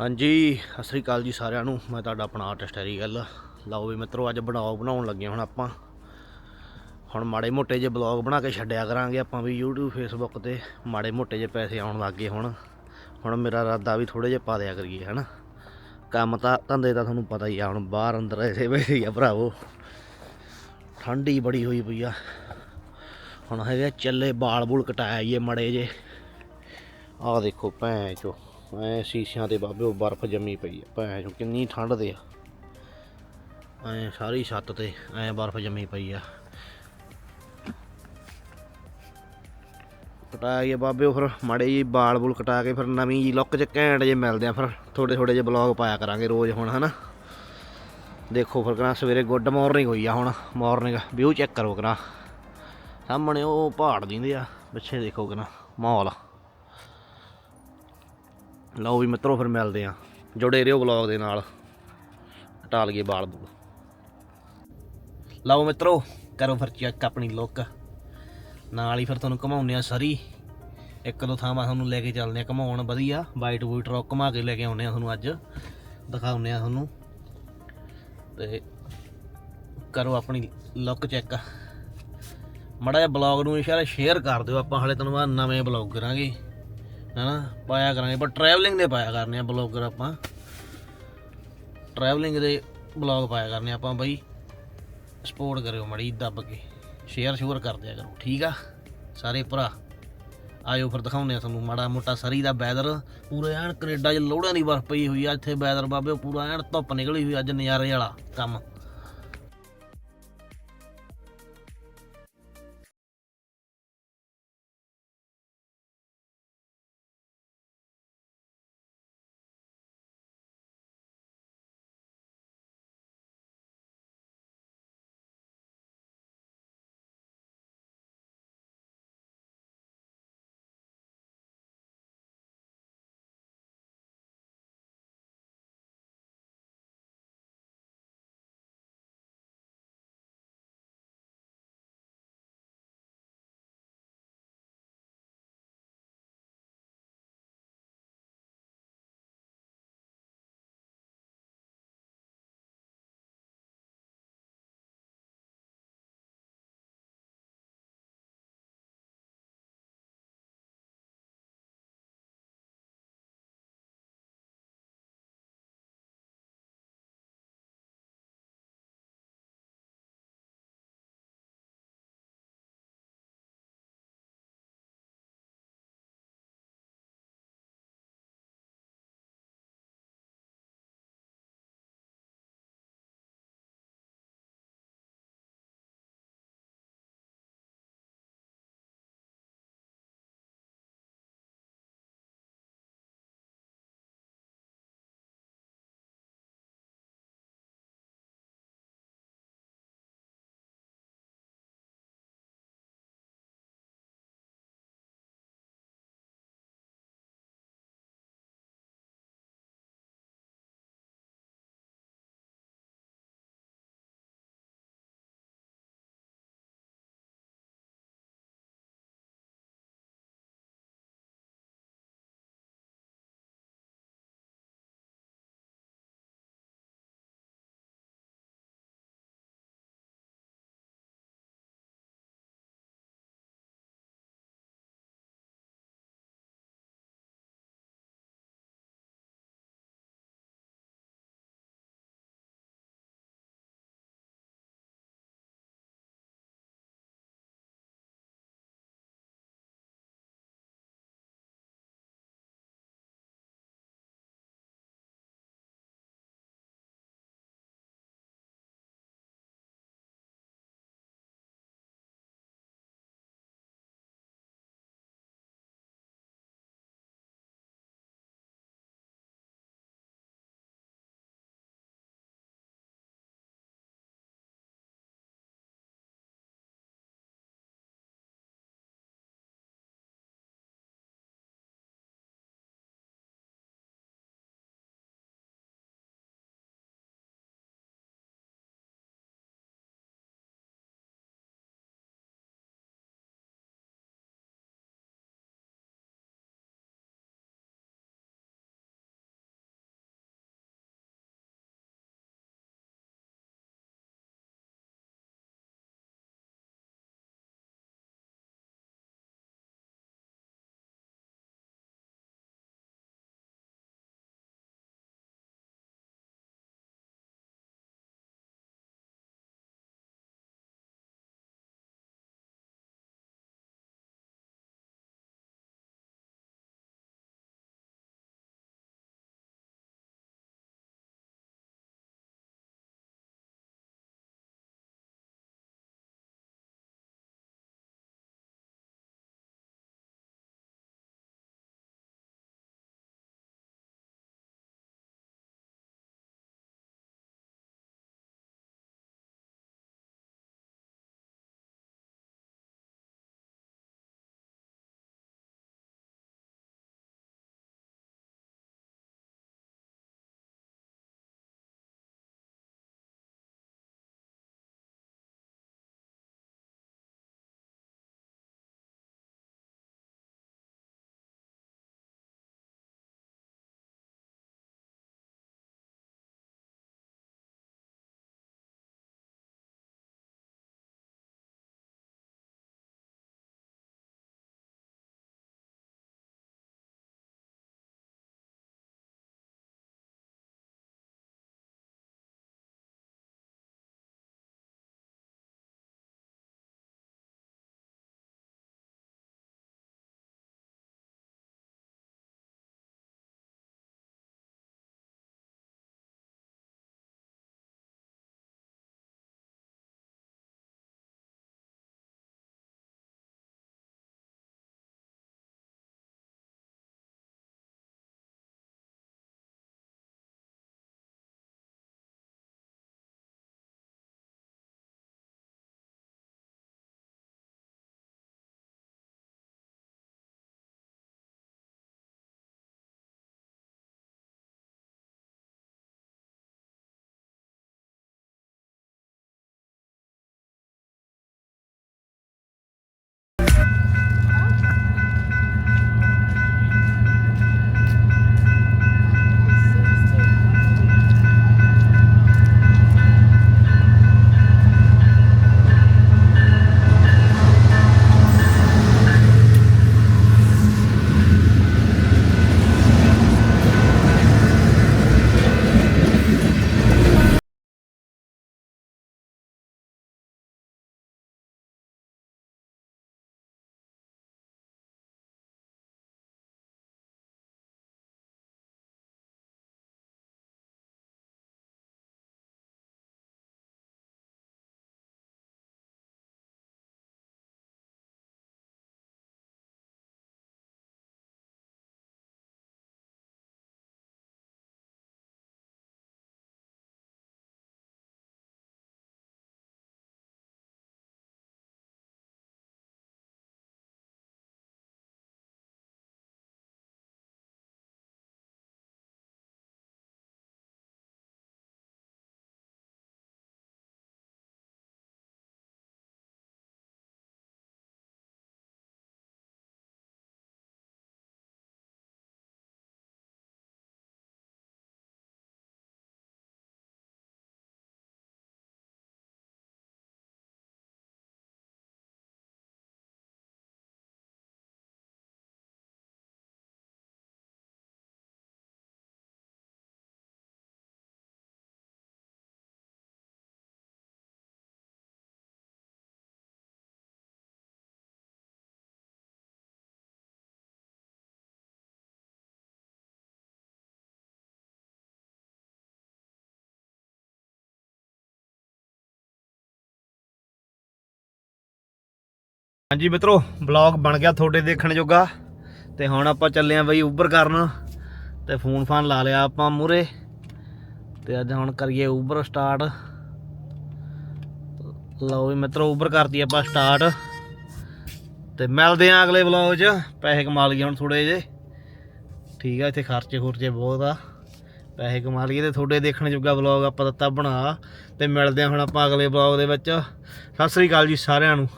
ਹਾਂਜੀ, ਸਤਿ ਸ੍ਰੀ ਅਕਾਲ ਜੀ ਸਾਰਿਆਂ ਨੂੰ। ਮੈਂ ਤੁਹਾਡਾ ਆਪਣਾ ਆਰਟਿਸਟ ਹੈਰੀ ਗੱਲ ਲਓ ਵੀ ਮਿੱਤਰੋ, ਅੱਜ ਬਲੌਗ ਬਣਾਉਣ ਲੱਗੇ ਹੁਣ ਆਪਾਂ। ਹੁਣ ਮਾੜੇ ਮੋਟੇ ਜੇ ਬਲੌਗ ਬਣਾ ਕੇ ਛੱਡਿਆ ਕਰਾਂਗੇ ਆਪਾਂ ਵੀ YouTube, Facebook ਤੇ। ਮਾੜੇ ਮੋਟੇ ਜੇ ਪੈਸੇ ਆਉਣ ਲੱਗ ਗਏ ਹੁਣ। ਹੁਣ ਮੇਰਾ ਇਰਾਦਾ ਵੀ ਥੋੜੇ ਜਿਹੇ ਪਾ ਦਿਆ ਕਰੀਏ, ਹਨਾ। ਕੰਮ ਤਾਂ ਧੰਦੇ ਤਾਂ ਤੁਹਾਨੂੰ ਪਤਾ ਹੀ ਆ, ਹੁਣ ਬਾਹਰ ਅੰਦਰ ਐਸੇ ਬੈਠੇ ਆ ਭਰਾਵੋ। ਠੰਡੀ ਬੜੀ ਹੋਈ ਪਈ ਆ। ਹੁਣ ਹੈਗੇ ਚੱਲੇ ਬਾਲ ਬੂਲ ਕਟਾਇਆ ਮੜੇ ਜੇ ਆਹ ਦੇਖੋ ਭੈਣ ਚੋ। ਐ ਸ਼ੀਸ਼ਿਆਂ ਤੇ ਬਾਬੇ ਉਹ ਬਰਫ਼ ਜੰਮੀ ਪਈ ਆ, ਭੈਣ ਚੋ ਕਿੰਨੀ ਠੰਡ ਤੇ ਆ। ਐ ਸਾਰੀ ਛੱਤ ਤੇ ਐ ਬਰਫ਼ ਜੰਮੀ ਪਈ ਆ। ਕਟਾ ਕੇ ਬਾਬੇ ਉਹ ਫਿਰ, ਮਾੜੇ ਜੀ ਬਾਲ ਬੁਲ ਕਟਾ ਕੇ ਫਿਰ ਨਵੀਂ ਜੀ ਲੁੱਕ ਚ ਘੈਂਟ ਜੇ ਮਿਲਦੇ ਆ ਫਿਰ ਥੋੜੇ ਥੋੜੇ ਜੇ ਬਲੌਗ ਪਾਇਆ ਕਰਾਂਗੇ ਰੋਜ਼ ਹੁਣ, ਹਨਾ। ਦੇਖੋ ਫਿਰ ਕਰਾਂ, ਸਵੇਰੇ ਗੁੱਡ ਮਾਰਨਿੰਗ ਹੋਈ ਆ ਹੁਣ ਮਾਰਨਿੰਗ ਵਿਊ ਚੈੱਕ ਕਰੋ ਕਰਾਂ। ਸਾਹਮਣੇ ਉਹ ਪਹਾੜ ਦਿੰਦੇ ਆ, ਪਿੱਛੇ ਦੇਖੋ ਕਰਾਂ, ਮਾਹੌਲ। ਲਓ ਵੀ ਮਿੱਤਰੋ ਫਿਰ ਮਿਲਦੇ ਆ ਜੁੜੇ ਰਹੋ ਵਲੌਗ ਦੇ ਨਾਲ। ਹਟਾ ਲਈਏ ਬਾਲ ਬੂਲ ਲਓ ਮਿੱਤਰੋ, ਕਰੋ ਫਿਰ ਚੈੱਕ ਆਪਣੀ ਲੁੱਕ ਨਾਲ ਹੀ ਫਿਰ ਤੁਹਾਨੂੰ ਘਮਾਉਂਦੇ ਆ ਸਰੀ। ਇੱਕ ਦੋ ਥਾਵਾਂ ਤੁਹਾਨੂੰ ਲੈ ਕੇ ਚੱਲਦੇ ਆ ਘਮਾਉਣ। ਵਧੀਆ ਵਾਈਟ ਵੂਟ ਰੌਕ ਘਮਾ ਕੇ ਲੈ ਕੇ ਆਉਂਦੇ ਆ ਤੁਹਾਨੂੰ ਅੱਜ। ਦਿਖਾਉਂਦੇ ਆ ਤੁਹਾਨੂੰ। ਤੇ ਕਰੋ ਆਪਣੀ ਲੁੱਕ ਚੈੱਕ ਮੜਾ ਜਿਹਾ ਬਲੌਗ ਨੂੰ ਇਸ਼ਾਰਾ ਸ਼ੇਅਰ ਕਰ ਦਿਓ। ਆਪਾਂ ਹਾਲੇ ਤੁਹਾਨੂੰ ਆ ਨਵੇਂ ਬਲੌਗ ਕਰਾਂਗੇ। ਹਨਾ, ਪਾਇਆ ਕਰਾਂਗੇ ਪਰ ਟਰੈਵਲਿੰਗ ਦੇ ਪਾਇਆ ਕਰਨੇ ਆ ਬਲੌਗਰ ਆਪਾਂ। ਟਰੈਵਲਿੰਗ ਦੇ ਬਲੌਗ ਪਾਇਆ ਕਰਨੇ ਆਪਾਂ ਬਾਈ। ਸਪੋਰਟ ਕਰਿਓ ਮੜੀ ਦੱਬ ਕੇ। ਸ਼ੇਅਰ ਸ਼ੂਅਰ ਕਰ ਦਿਆ ਕਰੋ, ਠੀਕ ਆ? ਸਾਰੇ ਭਰਾ, ਆਇਓ ਫਿਰ ਦਿਖਾਉਂਦੇ ਆ ਤੁਹਾਨੂੰ ਮਾੜਾ ਮੋਟਾ ਸਰੀ ਦਾ ਵੈਦਰ ਪੂਰੇ ਐਨ ਕੈਨੇਡਾ 'ਚ ਲੋੜਾਂ ਦੀ ਬਰਫ਼ ਪਈ ਹੋਈ ਆ, ਇੱਥੇ ਵੈਦਰ ਬਾਬੇ, ਪੂਰਾ ਐਨ ਧੁੱਪ ਨਿਕਲੀ ਹੋਈ ਅੱਜ ਨਜ਼ਾਰੇ ਵਾਲਾ ਕੰਮ। ਹਾਂਜੀ ਮਿੱਤਰੋ ਬਲੌਗ ਬਣ ਗਿਆ ਤੁਹਾਡੇ ਦੇਖਣ ਜੋਗਾ। ਤੇ ਹੁਣ ਆਪਾਂ ਚੱਲੇ ਆਂ ਬਈ ਉਬਰ ਕਰਨ। ਤੇ ਫੋਨ ਫਾਨ ਲਾ ਲਿਆ ਆਪਾਂ ਮੂਰੇ ਤੇ ਅੱਜ ਹੁਣ ਕਰੀਏ ਉਬਰ ਸਟਾਰਟ ਲਓ ਵੀ ਮਿੱਤਰੋ ਉਬਰ ਕਰਤੀ ਆਪਾਂ ਸਟਾਰਟ ਤੇ ਮਿਲਦੇ ਆਂ ਅਗਲੇ ਵਲੌਗ 'ਚ। ਪੈਸੇ ਕਮਾ ਲਈਏ ਹੁਣ ਥੋੜੇ ਜੇ ਠੀਕ ਆ, ਇੱਥੇ ਖਰਚੇ ਖੁਰਚੇ ਬਹੁਤ ਆ। ਪੈਸੇ ਕਮਾ ਲਈਏ ਤੇ ਤੁਹਾਡੇ ਦੇਖਣ ਜੋਗਾ ਵਲੌਗ ਆਪਾਂ ਦਿੱਤਾ ਬਣਾ। ਤੇ ਮਿਲਦੇ ਆਂ ਹੁਣ ਆਪਾਂ ਅਗਲੇ ਵਲੌਗ ਦੇ ਵਿੱਚ। ਸਤਿ ਸ੍ਰੀ ਅਕਾਲ ਜੀ ਸਾਰਿਆਂ ਨੂੰ।